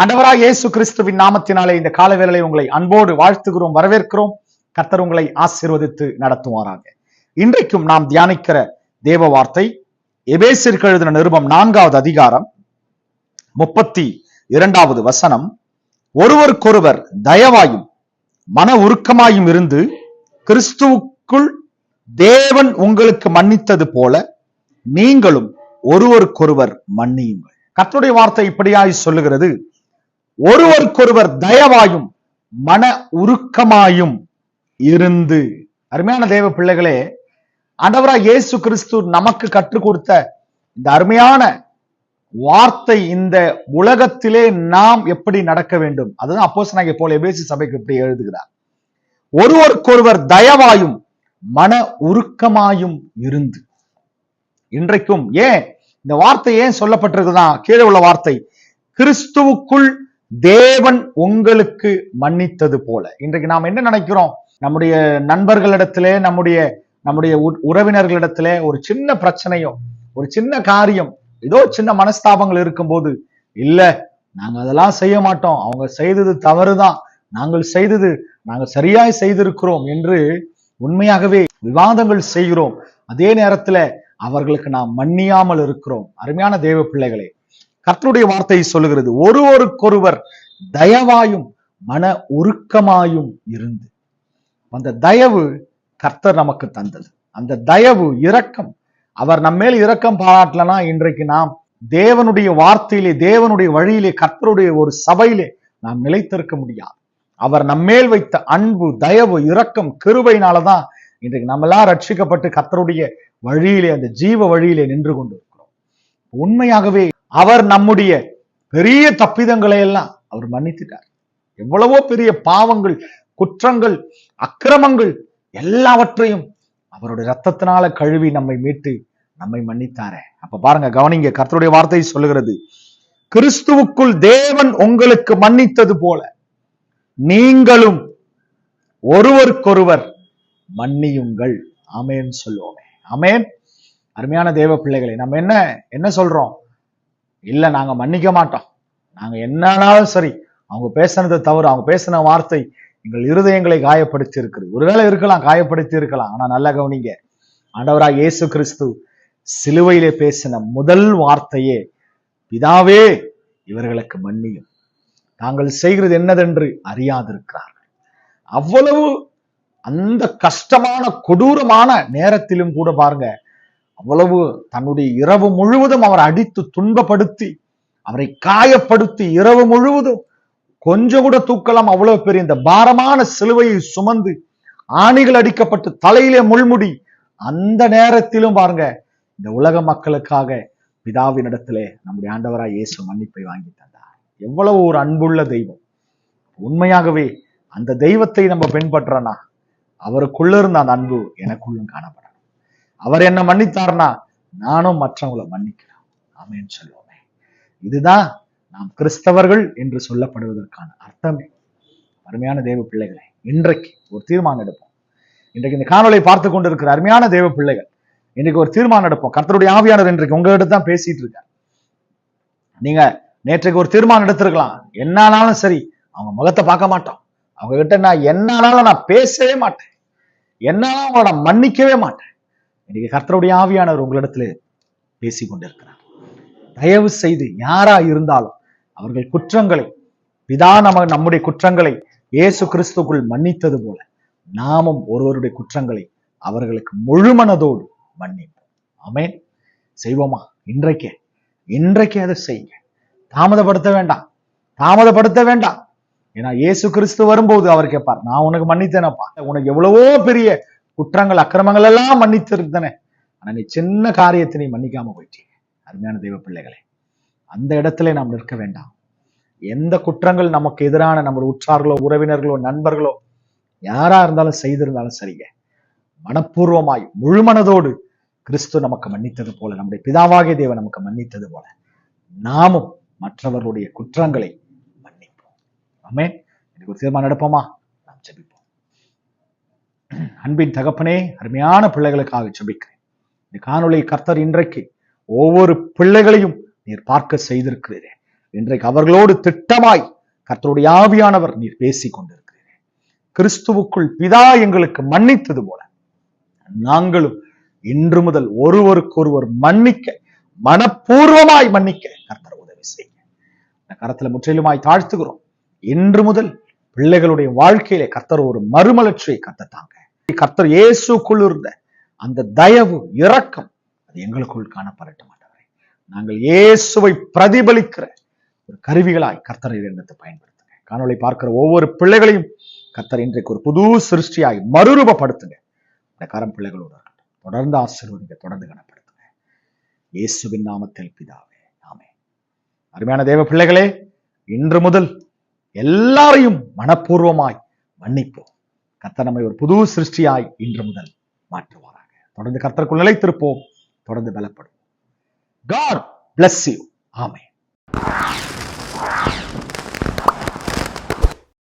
அண்டவராக இயேசு கிறிஸ்துவின் நாமத்தினாலே இந்த காலவேளை உங்களை அன்போடு வாழ்த்துகிறோம் வரவேற்கிறோம். கர்த்தர் உங்களை ஆசீர்வதித்து நடத்துவாராங்க இன்றைக்கும் நாம் தியானிக்கிற தேவ வார்த்தை எபேசிற்கு எழுதின நிருபம் நான்காவது அதிகாரம் முப்பத்தி இரண்டாவது வசனம். ஒருவருக்கொருவர் தயவாயும் மன உருக்கமாயும் இருந்து கிறிஸ்துவுக்குள் தேவன் உங்களுக்கு மன்னித்தது போல நீங்களும் ஒருவருக்கொருவர் மன்னியுங்கள். கர்த்தருடைய வார்த்தை இப்படியாய் சொல்லுகிறது. ஒருவருக்கொருவர் தயவாயும் மன உருக்கமாயும் இருந்து. அருமையான தேவ பிள்ளைகளே ஆண்டவரா இயேசு கிறிஸ்து நமக்கு கற்றுக் கொடுத்த இந்த அருமையான வார்த்தை இந்த உலகத்திலே நாம் எப்படி நடக்க வேண்டும்? அதுதான் அப்போஸ் நாங்க போல எபேசி சபைக்கு இப்படி எழுதுகிறார். ஒருவருக்கொருவர் தயவாயும் மன உருக்கமாயும் இருந்து. இன்றைக்கும் ஏன் இந்த வார்த்தை ஏன் சொல்லப்பட்டிருக்குதான் கீழே உள்ள வார்த்தை கிறிஸ்துவுக்குள் தேவன் உங்களுக்கு மன்னித்தது போல. இன்றைக்கு நாம் என்ன நினைக்கிறோம்? நம்முடைய நண்பர்களிடத்திலே நம்முடைய நம்முடைய உறவினர்களிடத்திலே ஒரு சின்ன பிரச்சனையோ ஒரு சின்ன காரியம் ஏதோ சின்ன மனஸ்தாபங்கள் இருக்கும்போது இல்ல நாங்க அதெல்லாம் செய்ய மாட்டோம். அவங்க செய்தது தவறுதான். நாங்கள் செய்தது நாங்கள் சரியாய் செய்திருக்கிறோம் என்று உண்மையாகவே விவாதங்கள் செய்கிறோம். அதே நேரத்துல அவர்களுக்கு நாம் மன்னியாமல் இருக்கிறோம். அருமையான தேவ பிள்ளைகளே கர்த்தருடைய வார்த்தை சொல்லுகிறது ஒருவருக்கொருவர் தயவாயும் மன உருக்கமாயும் இருந்து. அந்த தயவு கர்த்தர் நமக்கு தந்தது. அந்த தயவு இரக்கம் அவர் நம்மேல் இரக்கம் பாராட்டலனா இன்றைக்கு நாம் தேவனுடைய வார்த்தையிலே தேவனுடைய வழியிலே கர்த்தருடைய ஒரு சபையிலே நாம் நிலைத்திருக்க முடியாது. அவர் நம்மேல் வைத்த அன்பு தயவு இரக்கம் கிருபையினாலதான் இன்றைக்கு நம்ம ரட்சிக்கப்பட்டு கர்த்தருடைய வழியிலே அந்த ஜீவ வழியிலே நின்று கொண்டிருக்கிறோம். உண்மையாகவே அவர் நம்முடைய பெரிய தப்பிதங்களை எல்லாம் அவர் மன்னித்துட்டார். எவ்வளவோ பெரிய பாவங்கள் குற்றங்கள் அக்கிரமங்கள் எல்லாவற்றையும் அவருடைய ரத்தத்தினால கழுவி நம்மை மீட்டு நம்மை மன்னித்தாரே. அப்ப பாருங்க கவனிங்க கர்த்தருடைய வார்த்தை சொல்லுகிறது கிறிஸ்துவுக்குள் தேவன் உங்களுக்கு மன்னித்தது போல நீங்களும் ஒருவருக்கொருவர் மன்னியுங்கள். அமேன் சொல்லுவோமே. அமேன் அருமையான தேவ பிள்ளைகளை நம்ம என்ன என்ன சொல்றோம்? இல்லை நாங்கள் மன்னிக்க மாட்டோம். நாங்கள் என்னன்னாலும் சரி அவங்க பேசுனது தவறு அவங்க பேசின வார்த்தை எங்கள் இருதயங்களை காயப்படுத்தி இருக்குது ஒருவேளை இருக்கலாம் காயப்படுத்தி இருக்கலாம் ஆனால் நல்லா கவனிங்க. ஆண்டவராக இயேசு கிறிஸ்து சிலுவையிலே பேசின முதல் வார்த்தையே பிதாவே இவர்களுக்கு மன்னியும். தாங்கள் செய்கிறது என்னதென்று அறியாதிருக்கிறார்கள். அவ்வளவு அந்த கஷ்டமான கொடூரமான நேரத்திலும் கூட பாருங்க அவ்வளவு தன்னுடைய இரவு முழுவதும் அவர் அடித்து துன்பப்படுத்தி அவரை காயப்படுத்தி இரவு முழுவதும் கொஞ்சம் கூட தூக்கலாம் அவ்வளவு பெரிய இந்த பாரமான சிலுவையை சுமந்து ஆணிகள் அடிக்கப்பட்டு தலையிலே முள்முடி அந்த நேரத்திலும் பாருங்க இந்த உலக மக்களுக்காக பிதாவினிடத்திலே நம்முடைய ஆண்டவராய் இயேசு மன்னிப்பை வாங்கி தந்தார். எவ்வளவு ஒரு அன்புள்ள தெய்வம். உண்மையாகவே அந்த தெய்வத்தை நம்ம பின்பற்றனா அவருக்குள்ள இருந்த அந்த அன்பு எனக்குள்ளும் காணப்படும். அவர் என்ன மன்னித்தார்னா நானும் மற்றவங்களை மன்னிக்கிறேன். அமைன்னு சொல்லுவோமே. இதுதான் நாம் கிறிஸ்தவர்கள் என்று சொல்லப்படுவதற்கான அர்த்தமே. அருமையான தேவ பிள்ளைகளை இன்றைக்கு ஒரு தீர்மானம் எடுப்போம். இன்றைக்கு இந்த காணொலியை பார்த்து கொண்டிருக்கிற அருமையான தேவ பிள்ளைகள் இன்னைக்கு ஒரு தீர்மானம் எடுப்போம். கர்த்தருடைய ஆவியானவர் இன்றைக்கு உங்ககிட்ட தான் பேசிட்டு இருக்கார். நீங்க நேற்றைக்கு ஒரு தீர்மானம் எடுத்திருக்கலாம். என்னானாலும் சரி அவங்க முகத்தை பார்க்க மாட்டோம். அவங்க கிட்ட நான் என்னானாலும் நான் பேசவே மாட்டேன். என்னாலும் அவங்களோட மன்னிக்கவே மாட்டேன். இன்னைக்கு கர்த்தருடைய ஆவியானவர் உங்களிடத்துல பேசி கொண்டிருக்கிறார் தயவு செய்து யாரா இருந்தாலும் அவர்கள் குற்றங்களை பிதா நம்ம நம்முடைய குற்றங்களை இயேசு கிறிஸ்துக்குள் மன்னித்தது போல நாமும் ஒருவருடைய குற்றங்களை அவர்களுக்கு முழுமனதோடு மன்னிப்போம். அமேன் செய்வோமா? இன்றைக்கே இன்றைக்கே அதை செய்யுங்க. தாமதப்படுத்த வேண்டாம். தாமதப்படுத்த வேண்டாம். ஏன்னா இயேசு கிறிஸ்து வரும்போது அவர் கேட்பார் நான் உனக்கு மன்னித்தேனப்பா. உனக்கு எவ்வளவோ பெரிய குற்றங்கள் அக்கிரமங்கள் எல்லாம் மன்னித்திருந்தன ஆனா நீ சின்ன காரியத்தை நீ மன்னிக்காம போயிட்டீங்க அருமையான தெய்வ பிள்ளைகளே. அந்த இடத்துல நாம் நிற்க வேண்டாம். எந்த குற்றங்கள் நமக்கு எதிரான நம்ம உற்றார்களோ உறவினர்களோ நண்பர்களோ யாரா இருந்தாலும் செய்திருந்தாலும் சரிங்க. மனப்பூர்வமாய் முழு மனதோடு கிறிஸ்து நமக்கு மன்னித்தது போல நம்முடைய பிதாவாகிய தேவன் நமக்கு மன்னித்தது போல நாமும் மற்றவர்களுடைய குற்றங்களை மன்னிப்போம். ஆமே எனக்கு ஒரு தீர்மானம் எடுப்போமா? அன்பின் தகப்பனே அருமையான பிள்ளைகளுக்காக ஜெபிக்கிறேன். இந்த காணொளி கர்த்தர் இன்றைக்கு ஒவ்வொரு பிள்ளைகளையும் நீர் பார்க்க செய்திருக்கிறீரே. இன்றைக்கு அவர்களோடு திட்டமாய் கர்த்தருடைய ஆவியானவர் நீர் பேசிக் கொண்டிருக்கிறீரே. கிறிஸ்துவுக்குள் பிதா எங்களுக்கு மன்னித்தது போல நாங்களும் இன்று முதல் ஒருவருக்கொருவர் மன்னிக்க மனப்பூர்வமாய் மன்னிக்க கர்த்தர் உதவி செய்ய. கரத்துல முற்றிலுமாய் தாழ்த்துகிறோம். இன்று முதல் பிள்ளைகளுடைய வாழ்க்கையிலே கர்த்தர் ஒரு மறுமலர்ச்சியை கத்தத்தாங்க கர்த்தர் இயேசுக்குள் இருந்த அந்த தயவு இரக்கம் அது எங்களுக்குள் காணப்படட்டும் ஆண்டவரே. நாங்கள் இயேசுவை பிரதிபலிக்கிற ஒரு கருவிகளாய் கர்த்தரை எண்ணத்தை பயன்படுத்துங்க. காணொலி பார்க்கிற ஒவ்வொரு பிள்ளைகளையும் கர்த்தர் இன்றைக்கு ஒரு புது சிருஷ்டியாய் மறுரூபப்படுத்துங்க. இந்த கரம் பிள்ளைகளோடு தொடர்ந்து ஆசீர்வதிங்க தொடர்ந்து கனப்படுத்துங்க. இயேசுவின் நாமத்தில் பிதாவே ஆமே அருமையான தேவ பிள்ளைகளே இன்று முதல் எல்லாரையும் மனப்பூர்வமாய் மன்னிப்போம். கர்த்தர் நம்மை ஒரு புது சிருஷ்டியாய் இன்று முதல் மாற்றுவாராங்க தொடர்ந்து கர்த்தருக்குள் நிலைத்திருப்போம். தொடர்ந்து பலப்படும் காட் பிளஸ் யூ ஆமே